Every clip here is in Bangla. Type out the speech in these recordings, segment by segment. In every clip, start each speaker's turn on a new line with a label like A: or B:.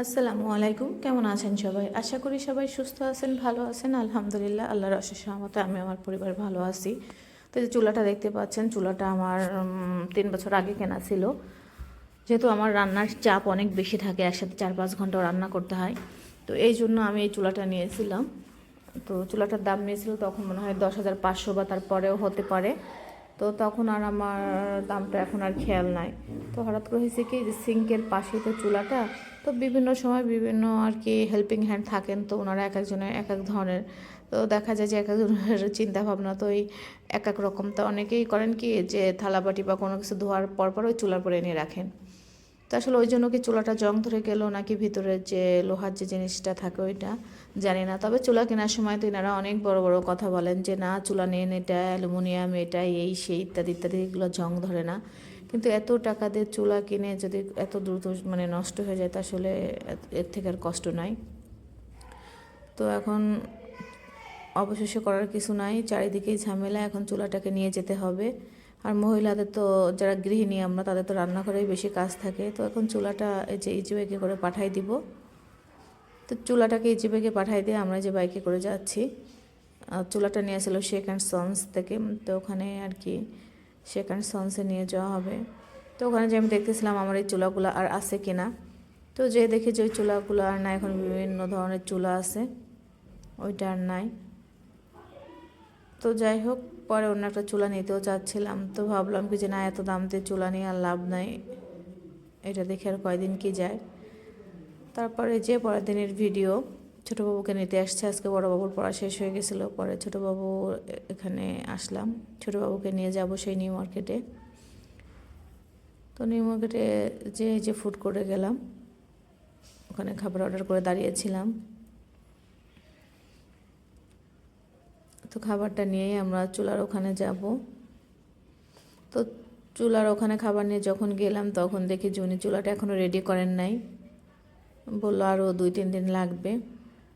A: আসসালামু আলাইকুম। কেমন আছেন সবাই? আশা করি সবাই সুস্থ আছেন, ভালো আছেন। আলহামদুলিল্লাহ, আল্লাহর অশেষ সহমতে আমি আমার পরিবার ভালো আছি। তো যে চুলাটা দেখতে পাচ্ছেন, চুলাটা আমার তিন বছর আগে কেনা ছিল। যেহেতু আমার রান্নার চাপ অনেক বেশি থাকে, একসাথে চার পাঁচ ঘণ্টা রান্না করতে হয়। তো এই জন্য আমি এই চুলাটা নিয়েছিলাম। তো চুলাটার দাম নিয়েছিল তখন মনে হয় দশ হাজার পাঁচশো বা তারপরেও হতে পারে। তো তখন আর আমার দামটা এখন আর খেয়াল নাই। তো হঠাৎ করে হয়েছে কি যে সিঙ্কের পাশে তো চুলাটা, তো বিভিন্ন সময় বিভিন্ন আর কি হেল্পিং হ্যান্ড থাকেন তো ওনারা এক একজনের এক এক ধরনের। তো দেখা যায় যে এক একজনের চিন্তাভাবনা তো ওই এক এক রকম। তো অনেকেই করেন কি যে থালাবাটি বা কোনো কিছু ধোয়ার পর পর ওই চুলার পরে এনে রাখেন। তো আসলে ওই জন্য কি চুলাটা জং ধরে গেল নাকি ভিতরে যে লোহার যে জিনিসটা থাকে ওইটা? জানি না। তবে চুলা কেনার সময় তো এনারা অনেক বড় বড় কথা বলেন যে, না, চুলা নেন, এটা অ্যালুমিনিয়াম, এটা এই, সেই ইত্যাদি ইত্যাদি, এগুলো জং ধরে না। কিন্তু এত টাকা দিয়ে চুলা কিনে যদি এত দ্রুত মানে নষ্ট হয়ে যায়, তা আসলে এর থেকে আর কষ্ট নাই। তো এখন অবশেষে করার কিছু নাই। চারিদিকেই ঝামেলা। এখন চুলাটাকে নিয়ে যেতে হবে। আর মহিলাদের তো, যারা গৃহিণী আমরা, তাদের তো রান্নাঘরেই বেশি কাজ থাকে। তো এখন চুলাটা এই যে ইজিবেগে করে পাঠাই দিব। তো চুলাটাকে ইজিবেগে পাঠাই দিয়ে আমরা যে বাইকে করে যাচ্ছি। চুলাটা নিয়ে আসলো শেক অ্যান্ড সন্স থেকে। তো ওখানে আর কি শেক অ্যান্ড সন্সে নিয়ে যাওয়া হবে। তো ওখানে যে আমি দেখতেছিলাম আমার এই চুলাগুলো আর আছে কি না তো যে দেখি যে ওই চুলাগুলো আর নাই, এখন বিভিন্ন ধরনের চুলা আছে। ওইটা আর নাই। তো যাই হোক, পরে অন্য একটা চুলা নিতেও চাচ্ছিলাম। তো ভাবলাম কি যে না, এত দাম দিয়ে চুলা নিয়ে আর লাভ নাই। এটা দেখে আর কয়দিন কি যায়। তারপরে যে পরের দিনের ভিডিও ছোটো বাবুকে নিতে আসছে। আজকে বড় বাবুর পড়া শেষ হয়ে গেছিল। পরে ছোটো বাবু এখানে আসলাম। ছোটো বাবুকে নিয়ে যাব সেই নিউ মার্কেটে। তো নিউ মার্কেটে যে যে ফুড করে গেলাম, ওখানে খাবার অর্ডার করে দাঁড়িয়েছিলাম। তো খাবারটা নিয়েই আমরা চুলার ওখানে যাব। তো চুলার ওখানে খাবার নিয়ে যখন গেলাম, তখন দেখি উনি চুলাটা এখনও রেডি করেন নাই। বলল আরও দুই, তিন দিন লাগবে।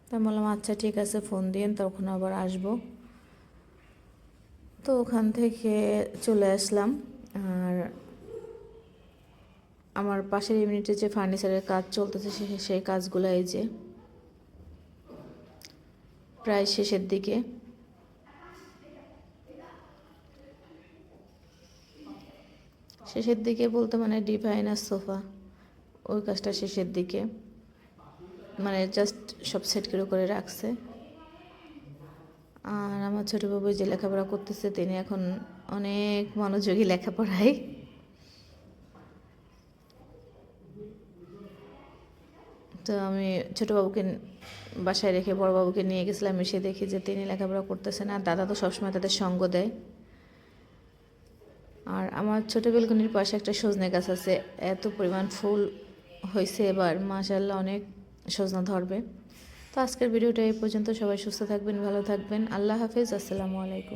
A: তা বললাম আচ্ছা ঠিক আছে, ফোন দিন তখন আবার আসব। তো ওখান থেকে চলে আসলাম। আর আমার পাশের ইউনিটে যে ফার্নিচারের কাজ চলতেছে সেই কাজগুলো এই যে, প্রায় শেষের দিকে। শেষের দিকে বলতে মানে ডিভাইনার সোফা ওই কাজটা শেষের দিকে। মানে জাস্ট সব সেট করে করে রাখছে। আর আমার ছোটো বাবু যে লেখাপড়া করতেছে, তিনি এখন অনেক মনোযোগী লেখাপড়ায়। তো আমি ছোটো বাবুকে বাসায় রেখে বড় বাবুকে নিয়ে গেছিলাম, এসে দেখি যে তিনি লেখাপড়া করতেছেন, আর দাদা তো সবসময় তাদের সঙ্গ দেয়। আর আমার ছোটো বেলকনির পাশে একটা সজনে গাছ আছে, এত পরিমাণ ফুল হয়েছে এবার মাশাল্লাহ অনেক সজনা ধরবে। তো আজকের ভিডিওটা এই পর্যন্ত, সবাই সুস্থ থাকবেন, ভালো থাকবেন, আল্লাহ হাফিজ, আসসালামু আলাইকুম।